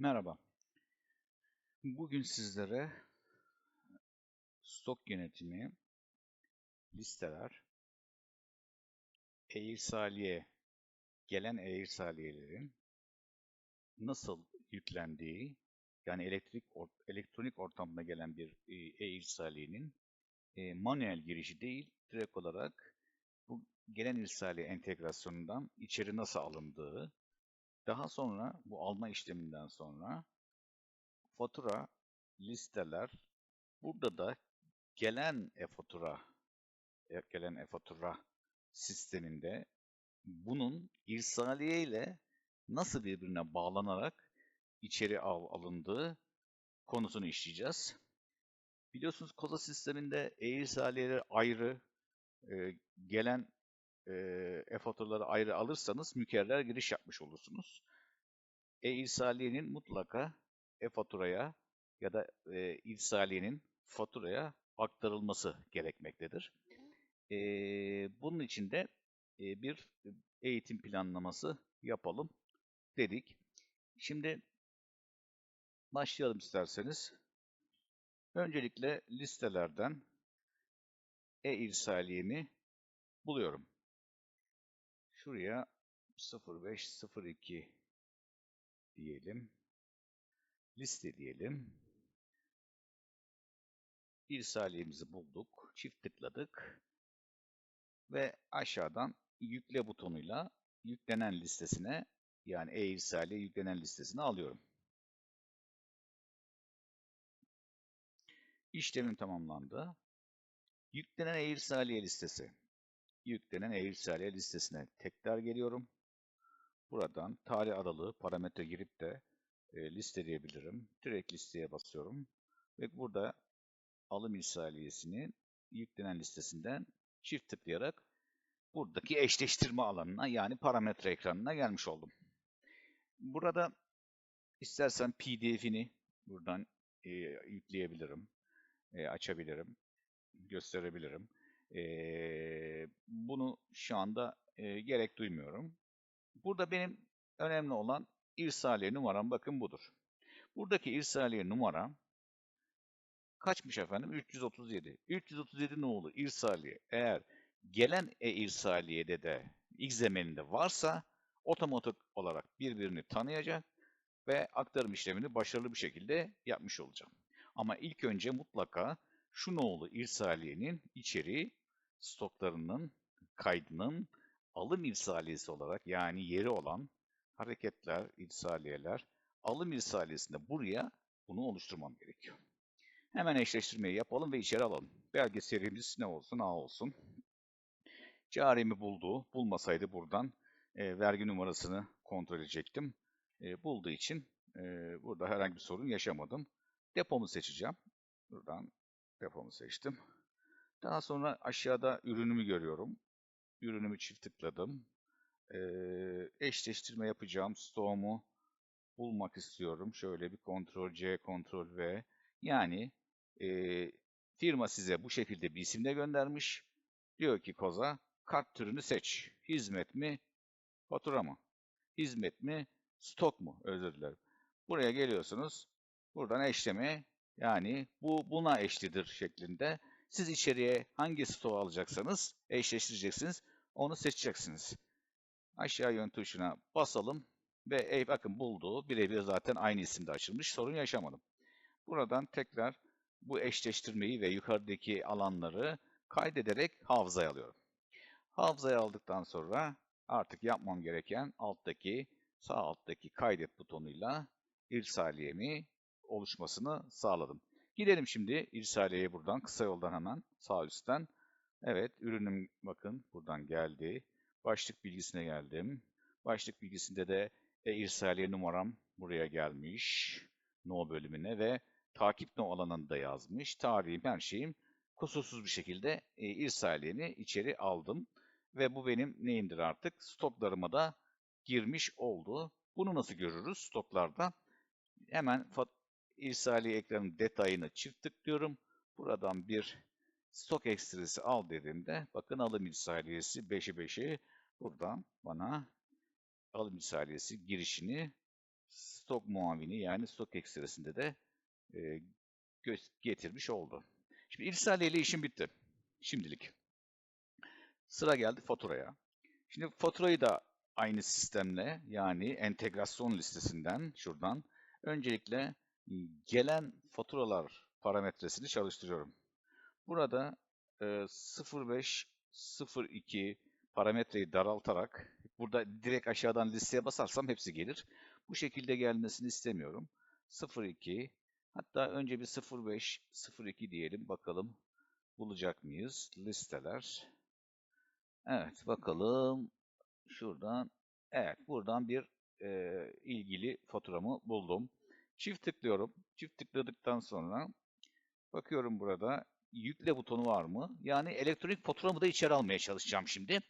Merhaba. Bugün sizlere stok yönetimi, listeler, e-irsaliye, gelen e-irsaliyelerin nasıl yüklendiği, yani elektrik elektronik ortamda gelen bir e-irsaliyenin e, manuel girişi değil, direkt olarak bu gelen irsaliye entegrasyonundan içeri nasıl alındığı, daha sonra bu alma işleminden sonra fatura, listeler, burada da gelen e-fatura e, gelen e-fatura sisteminde bunun irsaliye ile nasıl birbirine bağlanarak içeri al alındığı konusunu işleyeceğiz. Biliyorsunuz koza sisteminde e-irsaliyeleri ayrı, e, gelen e-faturaları ayrı alırsanız mükerrer giriş yapmış olursunuz. E-irsaliyenin mutlaka e-faturaya ya da e, irsaliyenin faturaya aktarılması gerekmektedir. E, bunun için de e, bir eğitim planlaması yapalım dedik. Şimdi başlayalım isterseniz. Öncelikle listelerden e-irsaliyemi buluyorum. Şuraya 0502 diyelim. Liste diyelim. İrsaliyemizi bulduk. Çift tıkladık. Ve aşağıdan yükle butonuyla yüklenen listesine yani e-irsaliye yüklenen listesine alıyorum. İşlemim tamamlandı. Yüklenen e-irsaliye listesi yüklenen e listesine tekrar geliyorum. Buradan tarih aralığı parametre girip de e, listeleyebilirim. Direkt listeye basıyorum. Ve burada alım irsaliyesinin yüklenen listesinden çift tıklayarak buradaki eşleştirme alanına yani parametre ekranına gelmiş oldum. Burada istersen pdf'ini buradan e, yükleyebilirim, e, açabilirim, gösterebilirim. E, bunu şu anda e, gerek duymuyorum. Burada benim önemli olan irsaliye numaram bakın budur. Buradaki irsaliye numaram kaçmış efendim? 337. 337 nolu irsaliye eğer gelen e-irsaliyede de ilk zemininde varsa otomatik olarak birbirini tanıyacak ve aktarım işlemini başarılı bir şekilde yapmış olacağım. Ama ilk önce mutlaka şu nolu irsaliyenin içeriği stoklarının kaydının alım irsaliyesi olarak yani yeri olan hareketler, irsaliyeler, alım irsaliyesinde buraya bunu oluşturmam gerekiyor. Hemen eşleştirmeyi yapalım ve içeri alalım. Belge serimiz ne olsun? A olsun. Carimi buldu. Bulmasaydı buradan e, vergi numarasını kontrol edecektim. E, bulduğu için e, burada herhangi bir sorun yaşamadım. Depomu seçeceğim. Buradan depomu seçtim. Daha sonra aşağıda ürünümü görüyorum. Ürünümü çift tıkladım. Ee, eşleştirme yapacağım. Stoğumu bulmak istiyorum. Şöyle bir kontrol C, kontrol V. Yani e, firma size bu şekilde bir isimle göndermiş. Diyor ki koza kart türünü seç. Hizmet mi, fatura mı? Hizmet mi, stok mu? Özür dilerim. Buraya geliyorsunuz. Buradan eşleme yani bu buna eşlidir şeklinde siz içeriye hangi stoğu alacaksanız eşleştireceksiniz. Onu seçeceksiniz. Aşağı yön tuşuna basalım ve ey bakın bulduğu birebir zaten aynı isimde açılmış. Sorun yaşamadım. Buradan tekrar bu eşleştirmeyi ve yukarıdaki alanları kaydederek hafızaya alıyorum. Hafızaya aldıktan sonra artık yapmam gereken alttaki sağ alttaki kaydet butonuyla irsaliyemi oluşmasını sağladım. Gidelim şimdi İrsaliye'ye buradan kısa yoldan hemen sağ üstten. Evet ürünüm bakın buradan geldi. Başlık bilgisine geldim. Başlık bilgisinde de e, İrsaliye numaram buraya gelmiş. No bölümüne ve takip no alanında yazmış. Tarihim her şeyim kusursuz bir şekilde e, İrsaliye'ni içeri aldım. Ve bu benim neyimdir artık? Stoklarıma da girmiş oldu. Bunu nasıl görürüz stoklarda? Hemen İrsali ekranın detayını çift tıklıyorum. Buradan bir stok ekstresi al dediğimde bakın alım irsaliyesi 5'i 5'i buradan bana alım irsaliyesi girişini stok muavini yani stok ekstresinde de e, getirmiş oldu. Şimdi irsaliye ile işim bitti. Şimdilik. Sıra geldi faturaya. Şimdi faturayı da aynı sistemle yani entegrasyon listesinden şuradan öncelikle gelen faturalar parametresini çalıştırıyorum. Burada e, 0502 parametreyi daraltarak burada direkt aşağıdan listeye basarsam hepsi gelir. Bu şekilde gelmesini istemiyorum. 02 hatta önce bir 05 02 diyelim bakalım bulacak mıyız? Listeler. Evet bakalım şuradan evet buradan bir e, ilgili faturamı buldum. Çift tıklıyorum. Çift tıkladıktan sonra bakıyorum burada yükle butonu var mı? Yani elektronik faturamı da içeri almaya çalışacağım şimdi.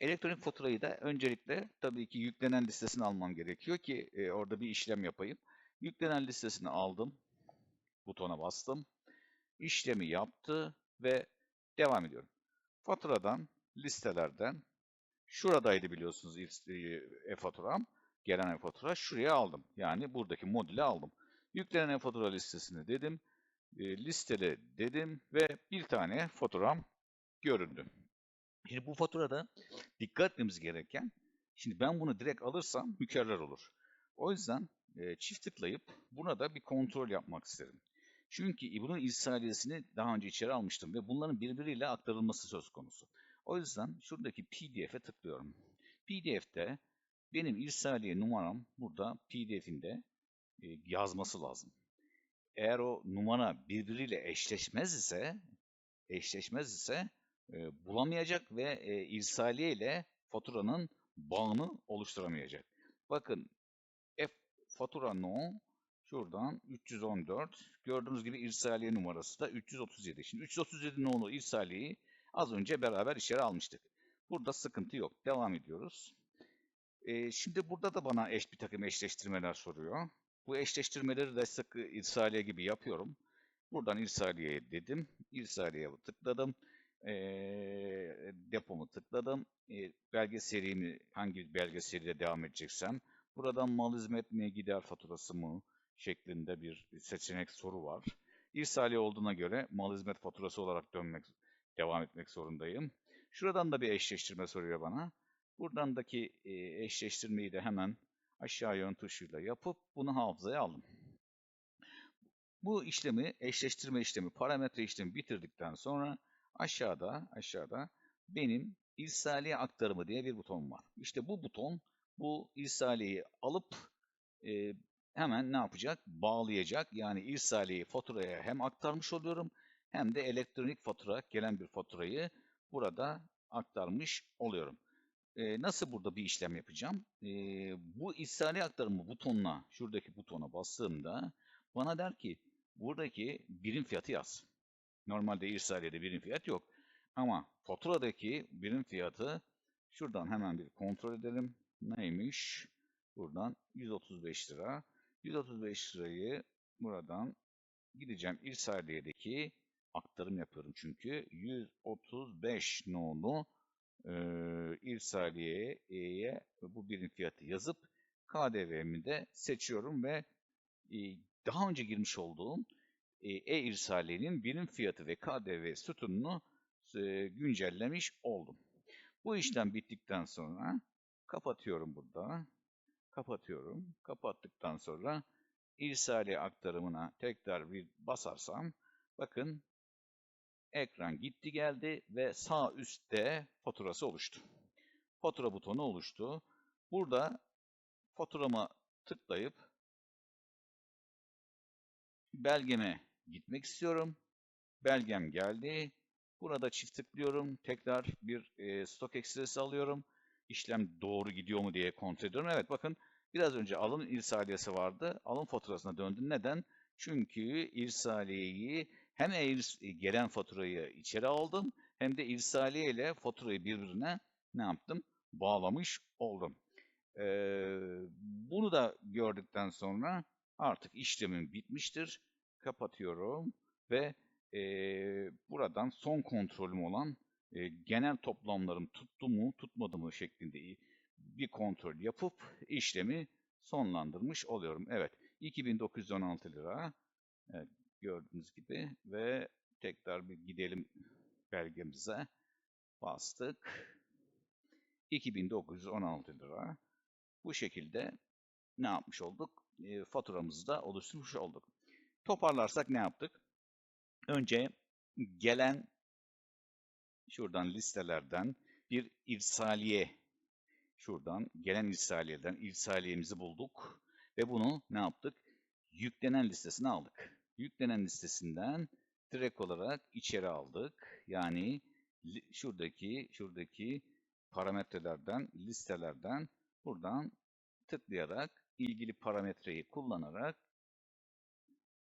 Elektronik faturayı da öncelikle tabii ki yüklenen listesini almam gerekiyor ki e, orada bir işlem yapayım. Yüklenen listesini aldım. Butona bastım. İşlemi yaptı ve devam ediyorum. Faturadan, listelerden şuradaydı biliyorsunuz e-faturam. Gelen e-fatura şuraya aldım. Yani buradaki modüle aldım. Yüklenen e-fatura listesini dedim. E, listele dedim ve bir tane faturam göründü. Şimdi bu faturada dikkat etmemiz gereken, şimdi ben bunu direkt alırsam mükerrer olur. O yüzden e, çift tıklayıp buna da bir kontrol yapmak isterim. Çünkü bunun irsaliyesini daha önce içeri almıştım ve bunların birbiriyle aktarılması söz konusu. O yüzden şuradaki PDF'e tıklıyorum. PDF'te benim irsaliye numaram burada PDF'inde e, yazması lazım. Eğer o numara birbiriyle eşleşmez ise eşleşmez ise e, bulamayacak ve e, irsaliye ile faturanın bağını oluşturamayacak. Bakın F fatura no şuradan 314 gördüğünüz gibi irsaliye numarası da 337. Şimdi 337 nolu irsaliyeyi az önce beraber içeri almıştık. Burada sıkıntı yok. Devam ediyoruz. E, şimdi burada da bana eş bir takım eşleştirmeler soruyor. Bu eşleştirmeleri de sık irsaliye gibi yapıyorum. Buradan irsaliye dedim. İrsaliye tıkladım e, depomu tıkladım. E, belge serimi hangi belge seriyle devam edeceksem buradan mal hizmet mi gider faturası mı şeklinde bir seçenek soru var. İrsali olduğuna göre mal hizmet faturası olarak dönmek devam etmek zorundayım. Şuradan da bir eşleştirme soruyor bana. Buradan-daki e, eşleştirmeyi de hemen aşağı yön tuşuyla yapıp bunu hafızaya aldım. Bu işlemi, eşleştirme işlemi, parametre işlemi bitirdikten sonra aşağıda aşağıda benim irsaliye aktarımı diye bir buton var. İşte bu buton bu irsaliyeyi alıp e, hemen ne yapacak? Bağlayacak. Yani irsaliyeyi faturaya hem aktarmış oluyorum hem de elektronik fatura gelen bir faturayı burada aktarmış oluyorum. E, nasıl burada bir işlem yapacağım? E, bu irsaliye aktarımı butonuna, şuradaki butona bastığımda bana der ki buradaki birim fiyatı yaz. Normalde irsaliyede birim fiyat yok. Ama faturadaki birim fiyatı şuradan hemen bir kontrol edelim. Neymiş? Buradan 135 lira. 135 lirayı buradan gideceğim irsaliyedeki aktarım yapıyorum çünkü 135 nolu e, irsaliyeye bu birim fiyatı yazıp KDV'mi de seçiyorum ve e, daha önce girmiş olduğum e-irsaliyenin birim fiyatı ve KDV sütununu e, güncellemiş oldum. Bu işlem bittikten sonra kapatıyorum burada. Kapatıyorum. Kapattıktan sonra irsaliye aktarımına tekrar bir basarsam bakın ekran gitti geldi ve sağ üstte faturası oluştu. Fatura butonu oluştu. Burada faturama tıklayıp belgeme gitmek istiyorum. Belgem geldi. Burada çift tıklıyorum. Tekrar bir e, stok ekstresi alıyorum. İşlem doğru gidiyor mu diye kontrol ediyorum. Evet bakın biraz önce alım irsaliyesi vardı. Alım faturasına döndü. Neden? Çünkü irsaliyeyi hem gelen faturayı içeri aldım hem de irsaliye ile faturayı birbirine ne yaptım? Bağlamış oldum. Ee, bunu da gördükten sonra artık işlemim bitmiştir kapatıyorum ve e, buradan son kontrolüm olan e, genel toplamlarım tuttu mu tutmadı mı şeklinde bir kontrol yapıp işlemi sonlandırmış oluyorum. Evet 2916 lira evet, gördüğünüz gibi ve tekrar bir gidelim belgemize bastık. 2916 lira. Bu şekilde ne yapmış olduk? E, faturamızı da oluşturmuş olduk. Toparlarsak ne yaptık? Önce gelen şuradan listelerden bir irsaliye şuradan gelen irsaliyeden irsaliyemizi bulduk ve bunu ne yaptık? Yüklenen listesine aldık. Yüklenen listesinden direkt olarak içeri aldık. Yani şuradaki şuradaki parametrelerden, listelerden buradan tıklayarak ilgili parametreyi kullanarak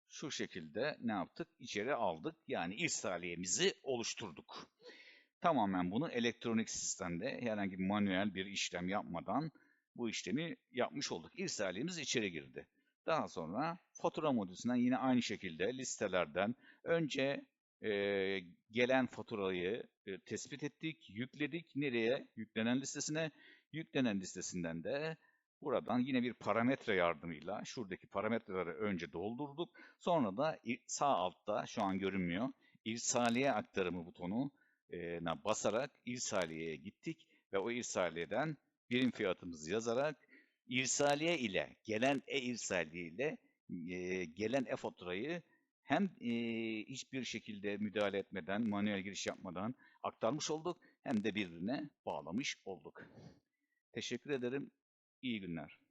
şu şekilde ne yaptık? İçeri aldık. Yani irsaliyemizi oluşturduk. Tamamen bunu elektronik sistemde herhangi bir manuel bir işlem yapmadan bu işlemi yapmış olduk. İrsaliyemiz içeri girdi. Daha sonra fatura modülüsünden yine aynı şekilde listelerden önce e, gelen faturayı e, tespit ettik, yükledik. Nereye? Yüklenen listesine. Yüklenen listesinden de buradan yine bir parametre yardımıyla şuradaki parametreleri önce doldurduk. Sonra da sağ altta şu an görünmüyor. İrsaliye aktarımı butonu basarak irsaliyeye gittik ve o irsaliyeden birim fiyatımızı yazarak irsaliye ile gelen e-irsaliye ile e, gelen e-faturayı hem e, hiçbir şekilde müdahale etmeden, manuel giriş yapmadan aktarmış olduk hem de birbirine bağlamış olduk. Teşekkür ederim. İyi günler.